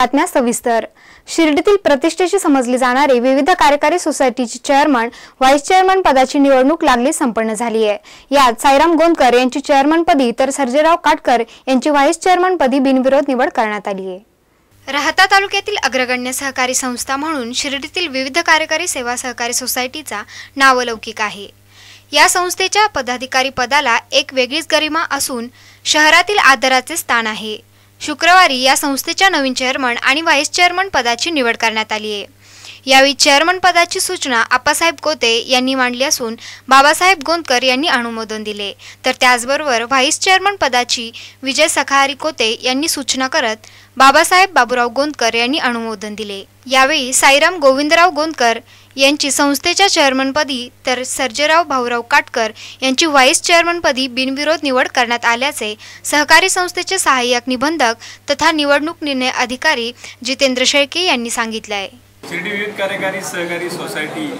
बातम्या सविस्तर. शिर्डीतील प्रतिष्ठेशी समजली जाणारी विविध कार्यकारी सोसायटीची चेअरमन व्हाईस चेअरमन पदाची निवडणूक लागली संपन्न झाली आहे. यात साईराम गोंदकर यांची चेअरमनपदी तर सर्जेराव काटकर यांची व्हाईस चेअरमनपदी बिनविरोध निवड करण्यात आली आहे. राहता तालुक्यातील अग्रगण्य सहकारी संस्था म्हणून शिर्डीतील विविध कार्यकारी सेवा सहकारी सोसायटीचा नावलौकिक आहे. या संस्थेच्या पदाधिकारी पदाला एक वेगळीच गरिमा असून शहरातील आदराचे स्थान आहे. शुक्रवारी या संस्थेच्या नवीन चेअरमन आणि व्हाईस चेअरमन पदाची निवड करण्यात आली आहे. यावेळी चेअरमन पदाची सूचना आप्पासाहेब कोते यांनी मांडली असून बाबासाहेब गोंदकर यांनी अनुमोदन दिले. तर त्याचबरोबर व्हाईस चेअरमन पदाची विजय सखारी कोते यांनी सूचना करत बाबासाहेब बाबूराव गोंदकर यांनी अनुमोदन दिले. यावेळी साईराम गोविंदराव गोंदकर यांची संस्थेच्या चेअरमनपदी तर सर्जेराव भाऊराव काटकर यांची व्हाईस चेअरमनपदी बिनविरोध निवड करण्यात आल्याचे सहकारी संस्थेचे सहाय्यक निबंधक तथा निवडणूक निर्णय अधिकारी जितेंद्र शेळके यांनी सांगितले आहे. शिर्डी विविध कार्यकारी सहकारी सोसायटी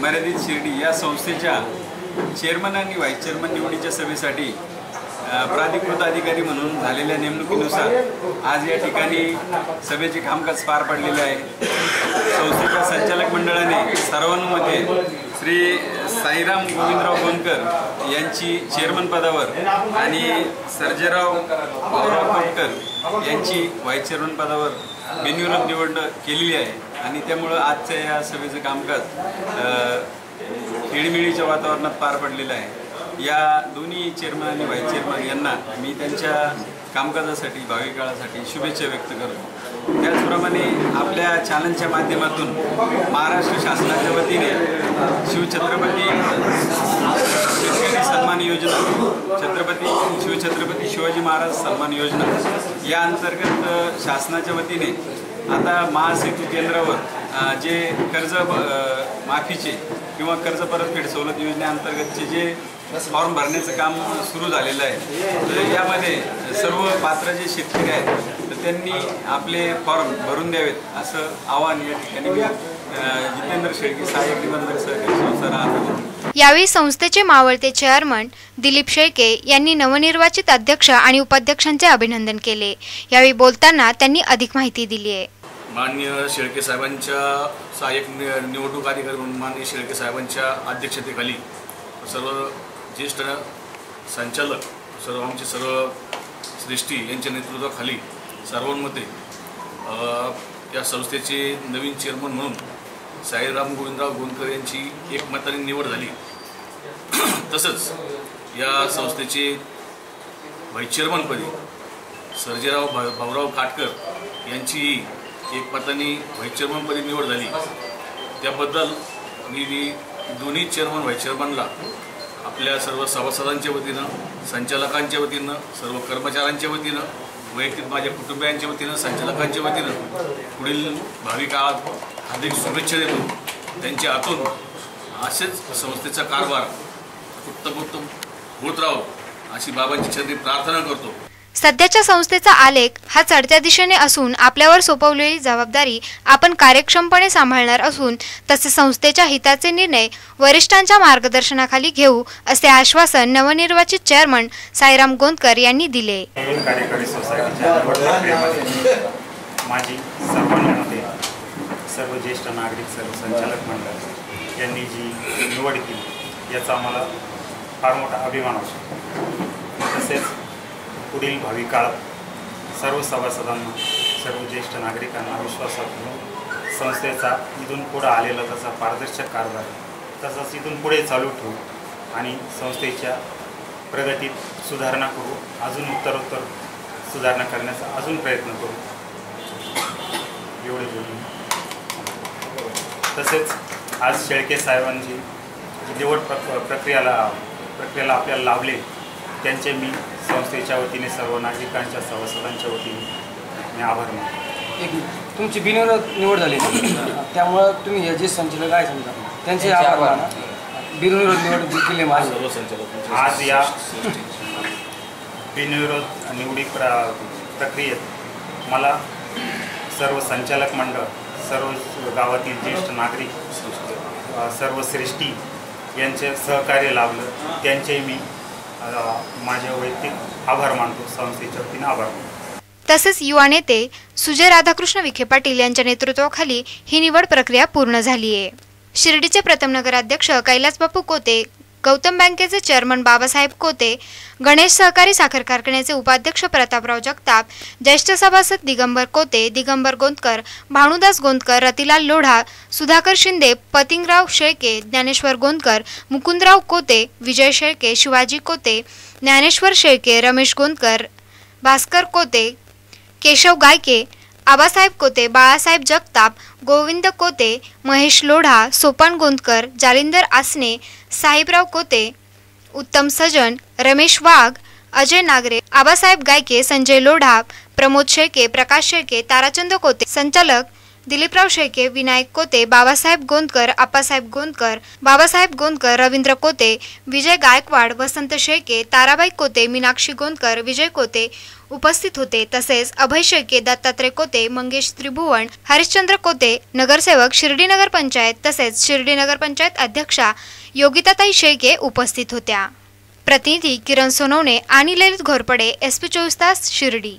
मर्यादित शिर्डी या संस्थेच्या चेअरमन आणि व्हाईस चेअरमन निवडीच्या सभेसाठी प्राधिकृत अधिकारी म्हणून झालेल्या नेमणुकीनुसार आज या ठिकाणी सभेचे कामकाज पार पडलेले आहे. संस्थेच्या संचालक मंडळाने सर्वांमध्ये श्री साईराम गोविंदराव गोंदकर यांची चेअरमन पदावर आणि सर्जेराव भाऊराव गोंदकर यांची व्हाईस चेअरमन पदावर बिनविरोध निवड केलेली आहे. आणि त्यामुळं आजच्या या सभेचं कामकाज अ, खेळीमेळीच्या वातावरणात पार पडलेलं आहे. या दोन्ही चेअरमन आणि व्हाईस चेअरमन यांना मी त्यांच्या कामकाजासाठी भावी काळासाठी शुभेच्छा व्यक्त करतो. त्याचप्रमाणे आपल्या चॅनलच्या माध्यमातून महाराष्ट्र शासनाच्या वतीने शिवछत्रपती शेतकरी सन्मान योजना छत्रपती शिवछत्रपती शिवाजी महाराज सन्मान योजना या अंतर्गत शासनाच्या वतीने आता महासेतू केंद्रावर जे कर्ज माफीचे किंवा कर्ज परतफेड सवलत योजनेअंतर्गतचे जे फॉर्म भरण्याचं काम सुरू झालेलं आहे. तर यामध्ये सर्व पात्र जे शेतकरी आहेत तर त्यांनी आपले फॉर्म भरून द्यावेत असं आवाहन या ठिकाणी मी जितेंद्र शेळके सहाय्यक निबंधक सहकारी संस्था राहतो यावेळी संस्थेचे मावळते चेअरमन दिलीप शेळके यांनी नवनिर्वाचित अध्यक्ष आणि उपाध्यक्षांचे अभिनंदन केले. यावेळी बोलताना त्यांनी अधिक माहिती दिली आहे. माननीय शेळके साहेबांच्या सहाय्यक निवडणूक अधिकारी म्हणून माननीय शेळके साहेबांच्या अध्यक्षतेखाली सर्व ज्येष्ठ संचालक सर्व आमचे सर्व श्रेष्ठी यांच्या नेतृत्वाखाली सर्वांमध्ये या संस्थेचे नवीन चेअरमन म्हणून साईराम गोविंदराव गोंदकर यांची एकमताने निवड झाली. तसंच या संस्थेचे व्हाईस चेअरमनपदी सर्जेराव भा भाऊराव काटकर यांचीही एकमताने व्हाईस चेअरमनपदी निवड झाली. त्याबद्दल मी मी दोन्ही चेअरमन व्हाईस चेअरमनला आपल्या सर्व सभासदांच्या वतीनं संचालकांच्या वतीनं सर्व कर्मचाऱ्यांच्या वतीनं वैयक्तिक माझ्या कुटुंबियांच्या वतीनं संचालकांच्या वतीनं पुढील भावी काळात हार्दिक शुभेच्छा देतो. त्यांच्या हातून असेच संस्थेचा कारभार उत्तमोत्तम होत राहो अशी बाबांची छंदी प्रार्थना करतो. सध्याच्या संस्थेचा आलेख हा चढत्या दिशेने असून आपल्यावर सोपवलेली जबाबदारी आपण कार्यक्षमपणे सांभाळणार असून तसे संस्थेच्या हिताचे निर्णय वरिष्ठांच्या मार्गदर्शनाखाली घेऊ असे आश्वासन नवनिर्वाचित चेअरमन साईराम गोंदकर यांनी दिले. माझी सर्वांमध्ये सर्व ज्येष्ठ नागरिक सर्व संचालक मंडळ यांनी जी निवड केली याचा आम्हाला फार मोठा अभिमान असतो. तसेच पुढील भावी काळात सर्व सभासदांना सर्व ज्येष्ठ नागरिकांना विश्वासात घेऊन संस्थेचा इथून पुढं आलेला तसा पारदर्शक कारभार तसाच इथून पुढे चालू ठेवू आणि संस्थेच्या प्रगतीत सुधारणा करू अजून उत्तरोत्तर सुधारणा करण्याचा अजून प्रयत्न करू. एवढे बोलून. तसेच आज शेळके साहेबांची निवड प्रक प्रक्रियाला प्रक्रियेला आपल्याला लाभले त्यांचे मी संस्थेच्या वतीने सर्व नागरिकांच्या सभासदांच्या वतीने मी आभार मानतो. एक तुमची बिनविरोध निवड झाली. त्यामुळं तुम्ही हे जे संचालक आहे समजा त्यांचे आभार माना बिनविरोध निवड केले माझे. सर्व संचालक आज या बिनविरोध निवडी प्र प्रक्रियेत मला सर्व संचालक मंडळ सर्व गावातील ज्येष्ठ नागरिक सर्व श्रेष्ठी यांचे सहकार्य लाभलं. त्यांचे मी माझे वैयक्तिक आभार मानतो संस्थेच्या वतीने आभार मानतो. तसेच युवा नेते सुजय राधाकृष्ण विखे पाटील यांच्या नेतृत्वाखाली ही निवड प्रक्रिया पूर्ण झाली आहे शिर्डीचे प्रथम नगराध्यक्ष कैलासबापू कोते गौतम बँकेचे चेअरमन बाबासाहेब कोते गणेश सहकारी साखर कारखान्याचे उपाध्यक्ष प्रतापराव जगताप ज्येष्ठ सभासद दिगंबर कोते दिगंबर गोंदकर भानुदास गोंदकर रतिलाल लोढा सुधाकर शिंदे पतिंगराव शेळके ज्ञानेश्वर गोंदकर मुकुंदराव कोते विजय शेळके शिवाजी कोते ज्ञानेश्वर शेळके रमेश गोंदकर भास्कर कोते केशव गायके आबासाहेब कोते बाळासाहेब जगताप गोविंद कोते महेश लोढा सोपान गोंदकर जालिंदर आसने साहेबराव कोते उत्तम सजन रमेश वाघ अजय नागरे आबासाहेब गायके संजय लोढा प्रमोद शेळके प्रकाश शेळके ताराचंद कोते संचालक दिलीपराव शेळके विनायक कोते बाबासाहेब गोंदकर आप्पासाहेब गोंदकर बाबासाहेब गोंदकर रवींद्र कोते विजय गायकवाड वसंत शेळके ताराबाई कोते मीनाक्षी गोंदकर विजय कोते उपस्थित होते. तसेच अभय शेळके दत्तात्रय कोते मंगेश त्रिभुवन हरिश्चंद्र कोते नगरसेवक शिर्डी नगर पंचायत तसेच शिर्डी नगर पंचायत अध्यक्षा योगिताताई शेळके उपस्थित होत्या. प्रतिनिधी किरण सोनवणे आणि ललित घोरपडे एस पी चोवीस तास शिर्डी.